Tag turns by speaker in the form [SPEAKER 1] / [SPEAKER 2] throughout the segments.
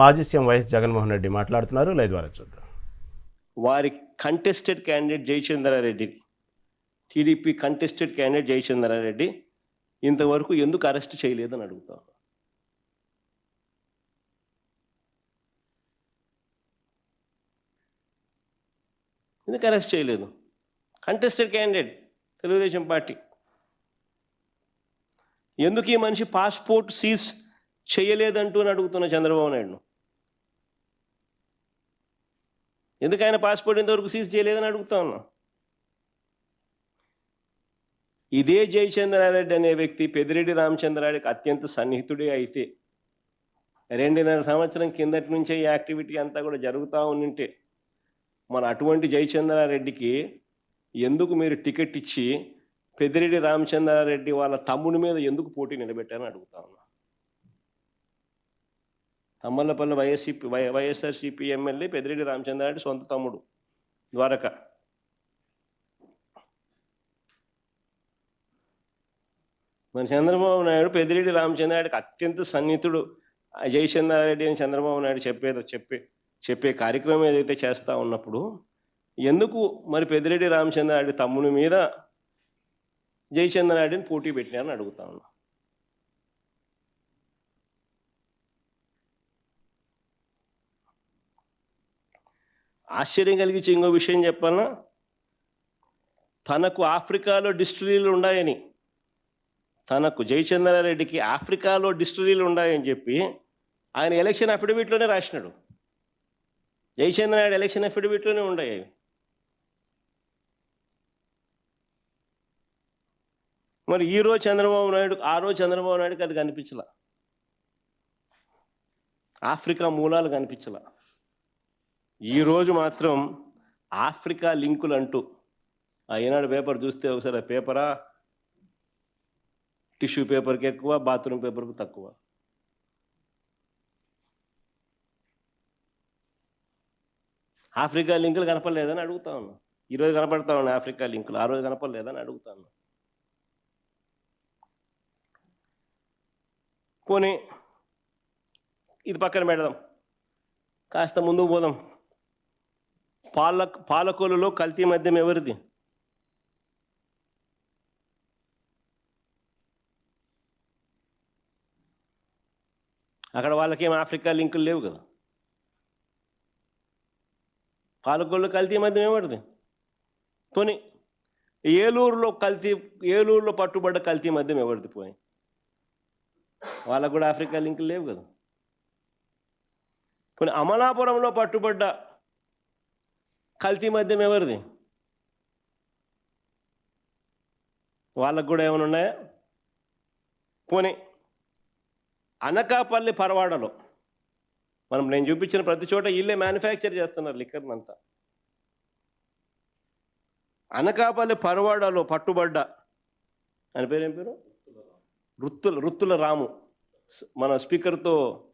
[SPEAKER 1] మాజీ CM YS Jaganmohan Reddy మాట్లాడుతున్నారు. Live ద్వారా చూద్దాం.
[SPEAKER 2] వారి contested candidate Jayachandra Reddy TDP contested candidate Jayachandra Reddy ఇంతవరకు ఎందుకు అరెస్ట్ చేయలేదని అడుగుతాం. ఎందుకు అరెస్ట్ చేయలేదు? Contested candidate Telugu Desam party. ఎందుకు ఈ మనిషి పాస్పోర్ట్ సీజ్ చేయలేదంటూ అని అడుగుతున్న చంద్రబాబు నాయుడు? ఎందుకు ఆయన పాస్పోర్ట్ ఇంతవరకు సీజ్ చేయలేదని అడుగుతా ఉన్నాం? ఇదే జయచంద్రారెడ్డి అనే వ్యక్తి పెదిరెడ్డి రామచంద్రారెడ్డికి అత్యంత సన్నిహితుడే అయితే రెండున్నర సంవత్సరం కిందటి నుంచే ఈ యాక్టివిటీ అంతా కూడా జరుగుతూ ఉంటే మన అటువంటి జయచంద్రారెడ్డికి ఎందుకు మీరు టికెట్ ఇచ్చి పెదిరెడ్డి రామచంద్రారెడ్డి వాళ్ళ తమ్ముడి మీద ఎందుకు పోటీ నిలబెట్టారని అడుగుతా ఉన్నా. Tammalapalli YSCP Y YSRCP MLA Peddireddy Ramachandra Reddy సొంత తమ్ముడు ద్వారక. మన చంద్రబాబు నాయుడు పెదిరెడ్డి రామచంద్రారెడ్డికి అత్యంత సన్నిహితుడు. జయచంద్రారెడ్డి అని చంద్రబాబు నాయుడు చెప్పేదో చెప్పే చెప్పే కార్యక్రమం ఏదైతే చేస్తూ ఉన్నప్పుడు ఎందుకు మరి పెదిరెడ్డి రామచంద్రారెడ్డి తమ్ముని మీద జయచంద్రారెడ్డిని పోటీ పెట్టినారని అడుగుతా ఉన్నా. ఆశ్చర్యం కలిగించే ఇంకో విషయం చెప్పాలన్నా తనకు ఆఫ్రికాలో డిస్టిలీలు ఉన్నాయని తనకు జయచంద్రారెడ్డికి ఆఫ్రికాలో డిస్టిలీలు ఉన్నాయని చెప్పి ఆయన ఎలక్షన్ అఫిడవిట్లోనే రాసినాడు. జయచంద్రనాయుడు ఎలక్షన్ అఫిడవిట్లోనే ఉన్నాయి అవి. మరి ఈరోజు చంద్రబాబు నాయుడు ఆ రోజు చంద్రబాబు నాయుడుకి అది కనిపించలా? ఆఫ్రికా మూలాలు కనిపించలా? ఈరోజు మాత్రం ఆఫ్రికా లింకులు అంటూ ఆ ఈనాడు పేపర్ చూస్తే ఒకసారి పేపరా? టిష్యూ పేపర్కి ఎక్కువ బాత్రూమ్ పేపర్కి తక్కువ. ఆఫ్రికా లింకులు కనపడలేదని అడుగుతా ఉన్నా. ఈరోజు కనపడతా ఉన్నాయి ఆఫ్రికా లింకులు ఆ రోజు కనపడలేదని అడుగుతా ఉన్నా. పోనీ ఇది పక్కన పెడదాం. కాస్త ముందుకు పోదాం. పాల పాలకొల్లులో కల్తీ మద్యం ఎవరిది? అక్కడ వాళ్ళకేం ఆఫ్రికా లింకులు లేవు కదా? పాలకొల్లు కల్తీ మద్యం ఎవరిది? పోనీ ఏలూరులో కల్తీ ఏలూరులో పట్టుబడ్డ కల్తీ మద్యం ఎవరిది పోయి వాళ్ళకు కూడా ఆఫ్రికా లింకులు లేవు కదా? కొన్ని అమలాపురంలో పట్టుబడ్డ కల్తీ మద్యం ఎవరిది? వాళ్ళకు కూడా ఏమైనా ఉన్నాయా? పోనీ. అనకాపల్లి పరవాడలో. మనం నేను చూపించిన ప్రతి చోట ఇల్లే మ్యానుఫ్యాక్చర్ చేస్తున్నారు లిక్కర్ని అంతా అనకాపల్లి పరవాడలో పట్టుబడ్డ. అని పేరు ఏం పేరు? రుత్తుల రుత్తుల రాము. మన స్పీకర్తో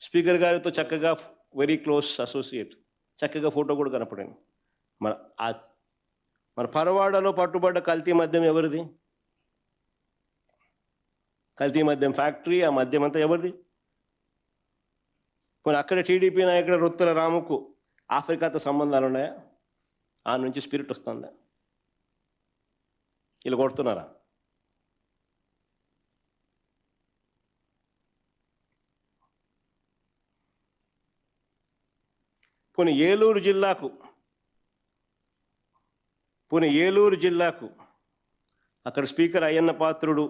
[SPEAKER 2] స్పీకర్ గారితో చక్కగా వెరీ క్లోజ్ అసోసియేట్ చక్కగా ఫోటో కూడా కనపడింది మన ఆ మన పరవాడలో పట్టుబడ్డ కల్తీ మద్యం ఎవరిది? కల్తీ మద్యం ఫ్యాక్టరీ ఆ మద్యం అంతా ఎవరిది? కొన్ని అక్కడ టీడీపీ నాయకుడు రొత్తుల రాముకు ఆఫ్రికాతో సంబంధాలు ఉన్నాయా? ఆ నుంచి స్పిరిట్ వస్తుందా? వీళ్ళు కొడుతున్నారా? పోనీ ఏలూరు జిల్లాకు పోనీ ఏలూరు జిల్లాకు అక్కడ స్పీకర్ అయ్యన్న పాత్రుడు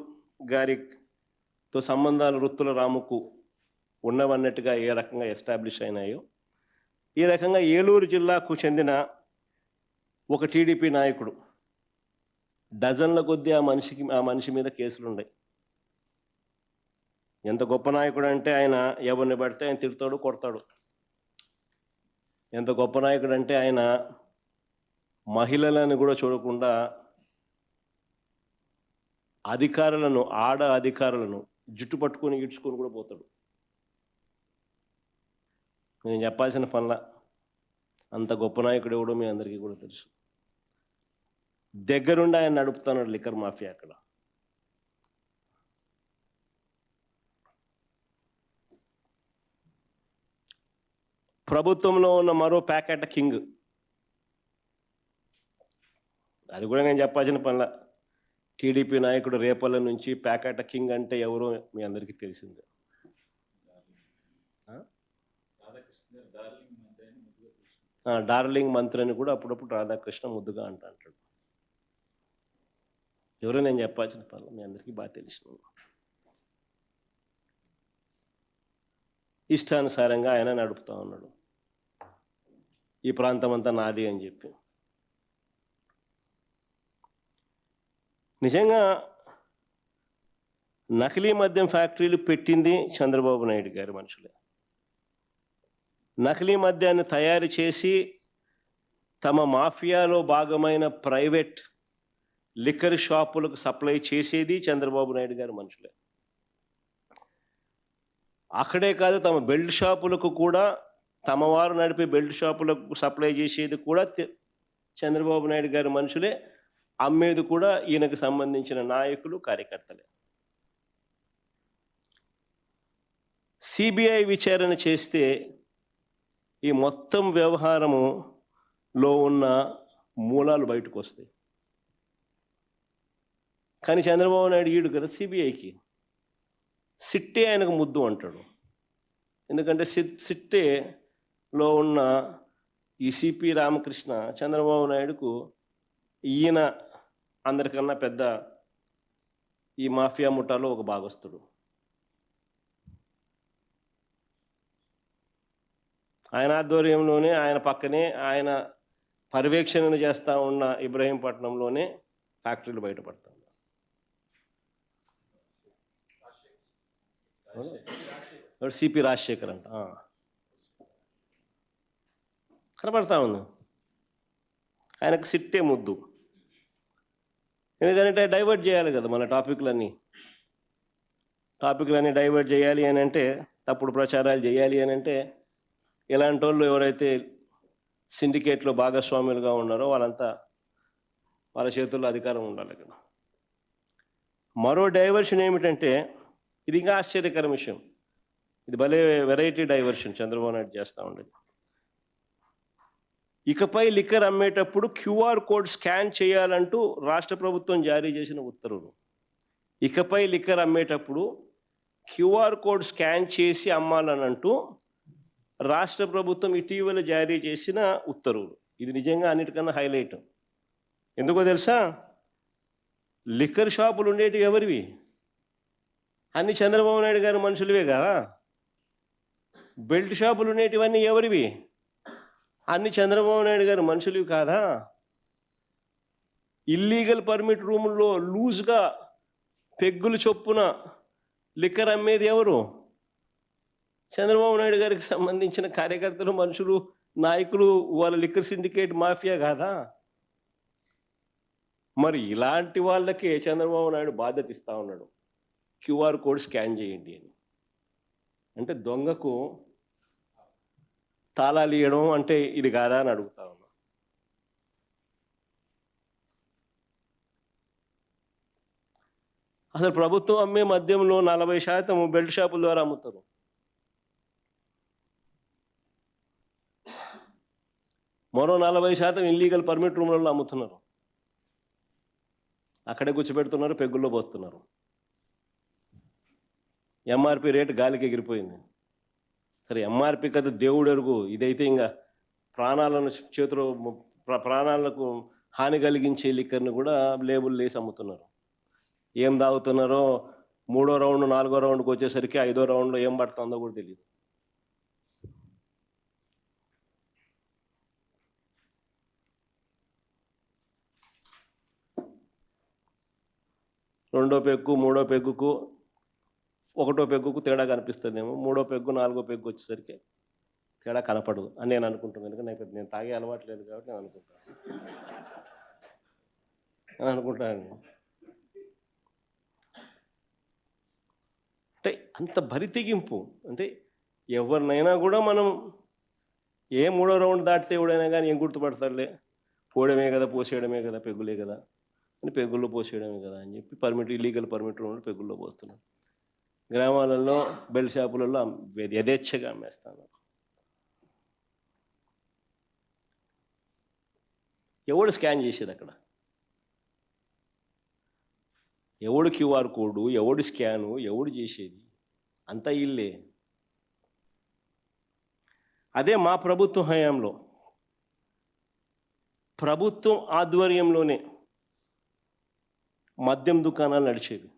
[SPEAKER 2] గారితో సంబంధాలు వృత్తుల రాముకు ఉన్నవన్నట్టుగా ఏ రకంగా ఎస్టాబ్లిష్ అయినాయో ఈ రకంగా ఏలూరు జిల్లాకు చెందిన ఒక టీడీపీ నాయకుడు డజన్ల కొద్దీ ఆ మనిషికి ఆ మనిషి మీద కేసులు ఉన్నాయి ఎంత గొప్ప నాయకుడు అంటే ఆయన ఎవరిని పడితే ఆయన తిడతాడు కొడతాడు. ఎంత గొప్ప నాయకుడు అంటే ఆయన మహిళలను కూడా చూడకుండా అధికారులను ఆడ అధికారులను జుట్టు పట్టుకొని ఈడ్చుకొని కూడా పోతాడు. నేను చెప్పాల్సిన పనుల అంత గొప్ప నాయకుడు ఎవడో మీ అందరికీ కూడా తెలుసు. దగ్గరుండి ఆయన నడుపుతున్నాడు లిక్కర్ మాఫియా అక్కడ. ప్రభుత్వంలో ఉన్న మరో ప్యాకెట్ కింగ్. అది కూడా నేను చెప్పాల్సిన పనిలా. టీడీపీ నాయకుడు రేపల్ల నుంచి ప్యాకెట్ కింగ్ అంటే ఎవరో మీ అందరికీ తెలిసిందే. డార్లింగ్ మంత్రి అని కూడా అప్పుడప్పుడు రాధాకృష్ణ ముద్దుగా అంట అంటాడు. ఎవరో నేను చెప్పాల్సిన పనులు మీ అందరికీ బాగా తెలిసిన ఇష్టానుసారంగా ఆయన నడుపుతా ఉన్నాడు. ఈ ప్రాంతం అంతా నాది అని చెప్పి. నిజంగా నకిలీ మద్యం ఫ్యాక్టరీలు పెట్టింది చంద్రబాబు నాయుడు గారి మనుషులే. నకిలీ మద్యాన్ని తయారు చేసి తమ మాఫియాలో భాగమైన ప్రైవేట్ లిక్కర్ షాపులకు సప్లై చేసేది చంద్రబాబు నాయుడు గారి మనుషులే. అక్కడే కాదు తమ బెల్ట్ షాపులకు కూడా తమ వారు నడిపే బెల్ట్ షాపులకు సప్లై చేసేది కూడా చంద్రబాబు నాయుడు గారి మనుషులే. అమ్మేది కూడా ఈయనకు సంబంధించిన నాయకులు కార్యకర్తలే. సిబిఐ విచారణ చేస్తే ఈ మొత్తం వ్యవహారములో ఉన్న మూలాలు బయటకు వస్తాయి కానీ చంద్రబాబు నాయుడు ఈడు కదా సిబిఐకి. సిట్టే ఆయనకు ముద్దు అంటాడు. ఎందుకంటే సిట్ సిట్టేలో ఉన్న ఈ సిపి రామకృష్ణ చంద్రబాబు నాయుడుకు ఈయన అందరికన్నా పెద్ద ఈ మాఫియా ముఠాలో ఒక భాగస్తుడు ఆయన ఆధ్వర్యంలోనే ఆయన పక్కనే ఆయన పర్యవేక్షణను చేస్తూ ఉన్న ఇబ్రహీంపట్నంలోనే ఫ్యాక్టరీలు బయటపడతాం ఎవరు? సిపి రాజశేఖర్ అంట. కనపడతా ఉంది. ఆయనకు సిట్టే ముద్దు. ఎందుకంటే డైవర్ట్ చేయాలి కదా మన టాపిక్లన్నీ. టాపిక్లన్నీ డైవర్ట్ చేయాలి అని అంటే తప్పుడు ప్రచారాలు చేయాలి అని అంటే ఇలాంటి వాళ్ళు ఎవరైతే సిండికేట్లో భాగస్వాములుగా ఉన్నారో వాళ్ళంతా వాళ్ళ చేతుల్లో అధికారం ఉండాలి కదా. మరో డైవర్షన్ ఏమిటంటే ఇది ఇంకా ఆశ్చర్యకర విషయం. ఇది భలే వెరైటీ డైవర్షన్ చంద్రబాబు నాయుడు చేస్తూ ఉండేది. ఇకపై లిక్కర్ అమ్మేటప్పుడు క్యూఆర్ కోడ్ స్కాన్ చేయాలంటూ రాష్ట్ర ప్రభుత్వం జారీ చేసిన ఉత్తర్వులు. ఇకపై లిక్కర్ అమ్మేటప్పుడు క్యూఆర్ కోడ్ స్కాన్ చేసి అమ్మాలనంటూ రాష్ట్ర ప్రభుత్వం ఇటీవల జారీ చేసిన ఉత్తర్వులు. ఇది నిజంగా అన్నిటికన్నా హైలైట్ ఎందుకో తెలుసా? లిక్కర్ షాపులు ఉండేటివి ఎవరివి? అన్ని చంద్రబాబు నాయుడు గారి మనుషులవే కదా? బెల్ట్ షాపులు ఉండేటివన్నీ ఎవరివి? అన్ని చంద్రబాబు నాయుడు గారి మనుషులు కాదా? ఇల్లీగల్ పర్మిట్ రూముల్లో లూజ్గా పెగ్గులు చొప్పున లిక్కర్ అమ్మేది ఎవరు? చంద్రబాబు నాయుడు గారికి సంబంధించిన కార్యకర్తలు మనుషులు నాయకులు వాళ్ళ లిక్కర్ సిండికేట్ మాఫియా కాదా? మరి ఇలాంటి వాళ్ళకే చంద్రబాబు నాయుడు బాధ్యత ఇస్తూ ఉన్నాడు. క్యూఆర్ కోడ్ స్కాన్ చేయండి అని. అంటే దొంగకు తాళాలు ఇవ్వడం అంటే ఇది కాదా అని అడుగుతా ఉన్నా. అసలు ప్రభుత్వం అమ్మే మద్యంలో నలభై శాతం బెల్ట్ షాపుల ద్వారా అమ్ముతారు. మరో నలభై శాతం ఇల్లీగల్ పర్మిట్ రూమ్లలో అమ్ముతున్నారు. అక్కడే కూర్చోబెడుతున్నారు పెగ్గుల్లో పోస్తున్నారు ఎంఆర్పి రేటు గాలికి ఎగిరిపోయింది. సరే ఎంఆర్పి కదా దేవుడు అరుగు. ఇదైతే ఇంకా ప్రాణాలను చేతిలో ప్రాణాలకు హాని కలిగించే లిక్కర్ని కూడా లేబుల్ వేసి అమ్ముతున్నారు. ఏం తాగుతున్నారో మూడో రౌండ్ నాలుగో రౌండ్కి వచ్చేసరికి ఐదో రౌండ్లో ఏం పడుతుందో కూడా తెలియదు రెండో పెగ్గు మూడో పెగ్గుకు ఒకటో పెగ్గుకు తేడా కనిపిస్తుందేమో మూడో పెగ్గు నాలుగో పెగ్గు వచ్చేసరికి తేడా కనపడదు అని నేను అనుకుంటున్నాను. ఎందుకంటే నాకు నేను తాగే అలవాటు లేదు కాబట్టి నేను అనుకుంటాను అని అనుకుంటాను అంటే అంత బరితెగింపు అంటే ఎవరినైనా కూడా మనం ఏ మూడో రౌండ్ దాటితే ఎవడైనా కానీ ఏం గుర్తుపడతాడులే? పోవడమే కదా పోసేయడమే కదా పెగ్గులే కదా అని పెగ్గుల్లో పోసేయడమే కదా అని చెప్పి పర్మిట్ ఇల్లీగల్ పర్మిట్ రౌండ్ పెగ్గుల్లో పోస్తున్నాం గ్రామాలలో బెల్ షాపులలో యథేచ్ఛగా అమ్మేస్తాను. ఎవడు స్కాన్ చేసేది అక్కడ? ఎవడు క్యూఆర్ కోడు ఎవడు స్కాను ఎవడు చేసేది? అంతా ఇల్లే. అదే మా ప్రభుత్వ హయాంలో. ప్రభుత్వం ఆధ్వర్యంలోనే మద్యం దుకాణాలు నడిచేవి.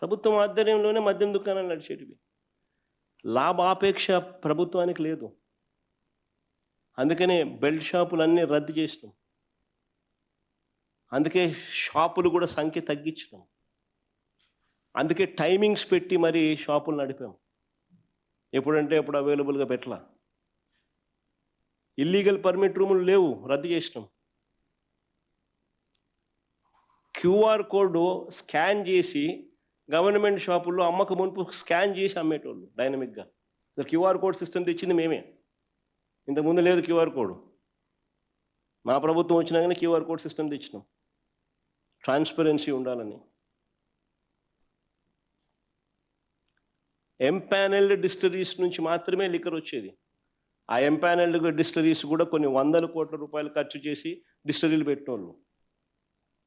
[SPEAKER 2] ప్రభుత్వం ఆధ్వర్యంలోనే మద్యం దుకాణాలు నడిచేటివి. లాభాపేక్ష ప్రభుత్వానికి లేదు. అందుకనే బెల్ట్ షాపులన్నీ రద్దు చేసినాం. అందుకే షాపులు కూడా సంఖ్య తగ్గించినాం. అందుకే టైమింగ్స్ పెట్టి మరి షాపులు నడిపాం. ఎప్పుడంటే ఎప్పుడు అవైలబుల్గా పెట్టలా. ఇల్లీగల్ పర్మిట్ రూములు లేవు రద్దు చేసినాం. క్యూఆర్ కోడ్ స్కాన్ చేసి గవర్నమెంట్ షాపుల్లో అమ్మక మునుపు స్కాన్ చేసి అమ్మేటోళ్ళు డైనమిక్గా. క్యూఆర్ కోడ్ సిస్టమ్ తెచ్చింది మేమే. ఇంతకుముందు లేదు క్యూఆర్ కోడ్. మా ప్రభుత్వం వచ్చినాకనే క్యూఆర్ కోడ్ సిస్టమ్ తెచ్చినాం. ట్రాన్స్పరెన్సీ ఉండాలని. ఎంపానెల్డ్ డిస్టరీస్ నుంచి మాత్రమే లిక్కర్ వచ్చేది. ఆ ఎంపానెల్డ్ డిస్టరీస్ కూడా కొన్ని వందల కోట్ల రూపాయలు ఖర్చు చేసి డిస్టరీలు పెట్టినోళ్ళు.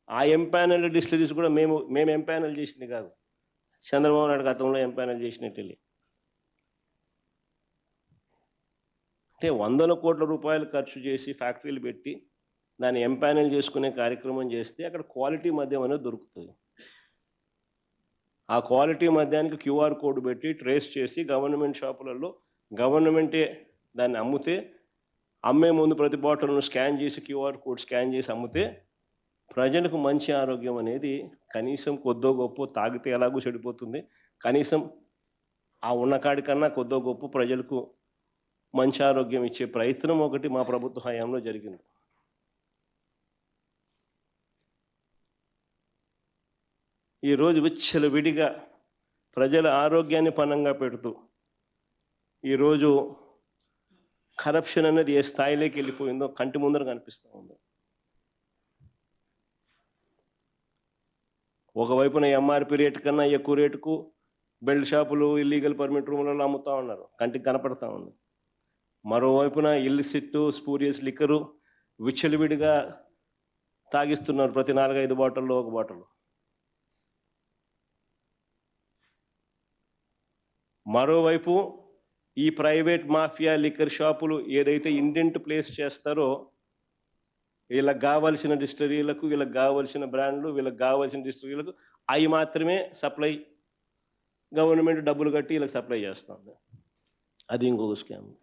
[SPEAKER 2] ఆ ఎంపానెల్డ్ డిస్టరీస్ కూడా మేము మేము ఎంపానెల్ చేసింది కాదు. చంద్రబాబు నాయుడు గతంలో ఎంపైనల్ చేసినట్టు అంటే వందల కోట్ల రూపాయలు ఖర్చు చేసి ఫ్యాక్టరీలు పెట్టి దాన్ని ఎంపానల్ చేసుకునే కార్యక్రమం చేస్తే అక్కడ క్వాలిటీ మద్యం అనేది దొరుకుతుంది. ఆ క్వాలిటీ మద్యానికి క్యూఆర్ కోడ్ పెట్టి ట్రేస్ చేసి గవర్నమెంట్ షాపులలో గవర్నమెంటే దాన్ని అమ్మితే అమ్మే ముందు ప్రతి బాటిల్ను స్కాన్ చేసి క్యూఆర్ కోడ్ స్కాన్ చేసి అమ్మితే ప్రజలకు మంచి ఆరోగ్యం అనేది కనీసం కొద్దో గొప్ప తాగితే ఎలాగో చెడిపోతుంది. కనీసం ఆ ఉన్న కాడికన్నా కొద్దో గొప్ప ప్రజలకు మంచి ఆరోగ్యం ఇచ్చే ప్రయత్నం ఒకటి మా ప్రభుత్వ హయాంలో జరిగింది. ఈరోజు విచ్చలవిడిగా ప్రజల ఆరోగ్యాన్ని పనంగా పెడుతూ ఈరోజు కరప్షన్ అనేది ఏ స్థాయిలోకి వెళ్ళిపోయిందో కంటి ముందర కనిపిస్తూ ఉంది. ఒకవైపున ఎంఆర్పి రేటు కన్నా ఎక్కువ రేటుకు బెల్ట్ షాపులు ఇల్లీగల్ పర్మిట్ రూములలో అమ్ముతా ఉన్నారు. కంటికి కనపడతా ఉంది. మరోవైపున ఇల్లు సిట్టు స్పూరియస్ లిక్కరు విచ్చలివిడిగా తాగిస్తున్నారు ప్రతి నాలుగైదు బాటిల్లో ఒక బాటిల్. మరోవైపు ఈ ప్రైవేట్ మాఫియా లిక్కర్ షాపులు ఏదైతే ఇండెంట్ ప్లేస్ చేస్తారో వీళ్ళకి కావాల్సిన డిస్టరీలకు వీళ్ళకి కావాల్సిన బ్రాండ్లు వీళ్ళకి కావాల్సిన డిస్టరీలకు అవి మాత్రమే సప్లై గవర్నమెంట్ డబ్బులు కట్టి వీళ్ళకి సప్లై చేస్తుంది. అది ఇంకొక స్కామ్.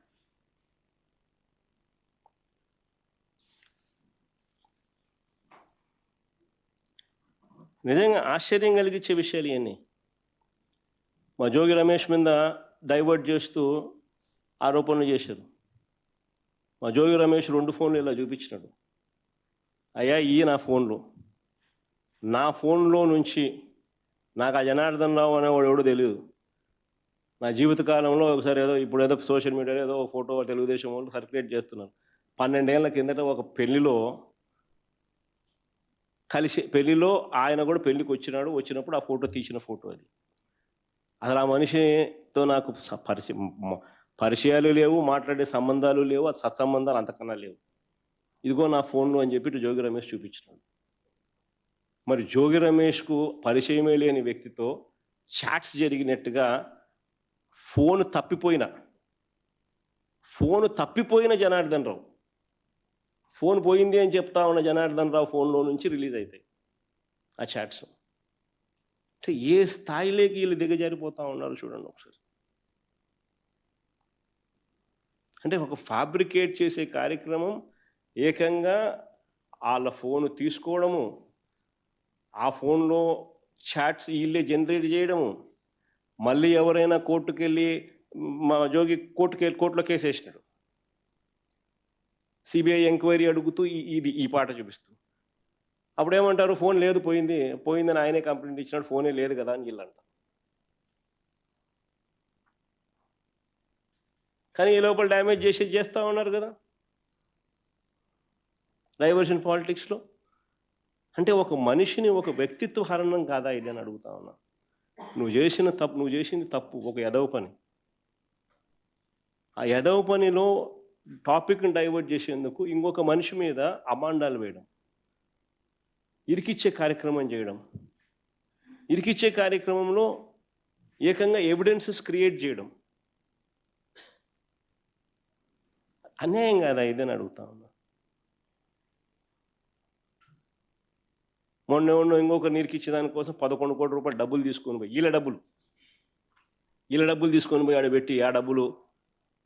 [SPEAKER 2] నిజంగా ఆశ్చర్యం కలిగించే విషయాలు ఇవన్నీ. మా జోగి రమేష్ మీద డైవర్ట్ చేస్తూ ఆరోపణలు చేశారు. మా జోగి రమేష్ రెండు ఫోన్లు ఇలా చూపించినాడు. అయ్యా ఈ నా ఫోన్లు. నా ఫోన్లో నుంచి నాకు ఆ జనార్దన్ రావు అనేవాడు ఎవడో తెలియదు నా జీవితకాలంలో ఒకసారి ఏదో ఇప్పుడు ఏదో సోషల్ మీడియాలో ఏదో ఒక ఫోటో తెలుగుదేశం వాళ్ళు సర్క్యులేట్ చేస్తున్నారు. పన్నెండేళ్ళ కిందట ఒక పెళ్ళిలో కలిసి పెళ్ళిలో ఆయన కూడా పెళ్ళికి వచ్చినాడు. వచ్చినప్పుడు ఆ ఫోటో తీసిన ఫోటో అది. అసలు ఆ మనిషితో నాకు పరిచయం పరిచయాలు లేవు మాట్లాడే సంబంధాలు లేవు అది సత్సంబంధాలు అంతకన్నా లేవు. ఇదిగో నా ఫోన్లో అని చెప్పి ఇటు జోగి రమేష్ చూపించినాడు. మరి జోగి రమేష్కు పరిచయమే లేని వ్యక్తితో చాట్స్ జరిగినట్టుగా ఫోన్ తప్పిపోయిన ఫోన్ తప్పిపోయిన జనార్దన్ రావు. ఫోన్ పోయింది అని చెప్తా ఉన్న జనార్దన్ రావు ఫోన్లో నుంచి రిలీజ్ అవుతాయి ఆ చాట్స్. అంటే ఏ స్థాయిలోకి వీళ్ళు దిగజారిపోతా ఉన్నారు చూడండి ఒకసారి. అంటే ఒక ఫ్యాబ్రికేట్ చేసే కార్యక్రమం ఏకంగా వాళ్ళ ఫోన్ తీసుకోవడము ఆ ఫోన్లో చాట్స్ వీళ్ళే జనరేట్ చేయడము మళ్ళీ ఎవరైనా కోర్టుకు వెళ్ళి మా జోగి కోర్టుకు వెళ్ళి కోర్టులో కేసు వేసినాడు సిబిఐ ఎంక్వైరీ అడుగుతూ ఇది ఈ పాట చూపిస్తూ. అప్పుడు ఏమంటారు ఫోన్ లేదు పోయింది పోయిందని ఆయనే కంప్లైంట్ ఇచ్చినాడు ఫోనే లేదు కదా అని వీళ్ళంట. కానీ ఈ లోపల డ్యామేజ్ చేసేది చేస్తూ ఉన్నారు కదా. డైవర్షన్ పాలిటిక్స్లో? అంటే ఒక మనిషిని ఒక వ్యక్తిత్వ హరణం కాదా ఇది అని అడుగుతా ఉన్నా. నువ్వు చేసిన తప్పు నువ్వు చేసింది తప్పు ఒక ఎదవ పని. ఆ ఎదవ పనిలో టాపిక్ని డైవర్ట్ చేసేందుకు ఇంకొక మనిషి మీద అమాండాలు వేయడం. ఇరికిచ్చే కార్యక్రమం చేయడం. ఇరికిచ్చే కార్యక్రమంలో ఏకంగా ఎవిడెన్సెస్ క్రియేట్ చేయడం. అన్యాయం కాదా ఇదని అడుగుతా ఉన్నా. మొన్న మొన్న ఇంకొక నీరుకిచ్చే దానికోసం పదకొండు కోట్ల రూపాయలు డబ్బులు తీసుకొని పోయి వీళ్ళ డబ్బులు. వీళ్ళ డబ్బులు తీసుకొని పోయి ఆడ పెట్టి ఆ డబ్బులు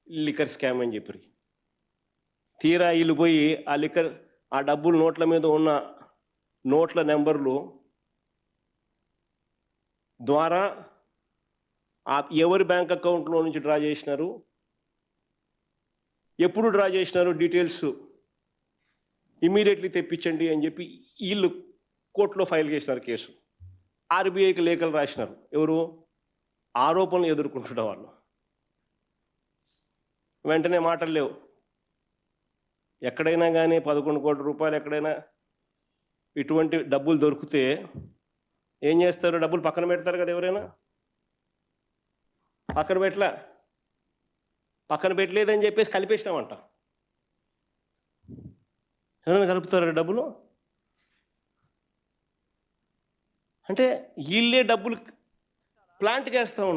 [SPEAKER 2] లిక్కర్ స్కామ్ అని చెప్పి తీరా వీళ్ళు పోయి ఆ లిక్కర్ ఆ డబ్బులు నోట్ల మీద ఉన్న నోట్ల నెంబర్లు ద్వారా ఆ ఎవరి బ్యాంక్ అకౌంట్లో నుంచి డ్రా చేసినారు? ఎప్పుడు డ్రా చేసినారు? డీటెయిల్స్ ఇమీడియట్లీ తెప్పించండి అని చెప్పి వీళ్ళు కోర్టులో ఫైల్ చేసినారు కేసు. ఆర్బీఐకి లేఖలు రాసినారు. ఎవరు? ఆరోపణలు ఎదుర్కొంటున్న వాళ్ళు. వెంటనే మాటలు లేవు. ఎక్కడైనా కానీ పదకొండు కోట్ల రూపాయలు ఎక్కడైనా ఇటువంటి డబ్బులు దొరికితే ఏం చేస్తారు? డబ్బులు పక్కన పెడతారు కదా ఎవరైనా? పక్కన పెట్టలా? పక్కన పెట్టలేదని చెప్పేసి కలిపేసినామంట. ఎవరైనా కలుపుతారా డబ్బులు? అంటే వీళ్ళే డబ్బులు ప్లాంట్ చేస్తూ ఉన్నారు.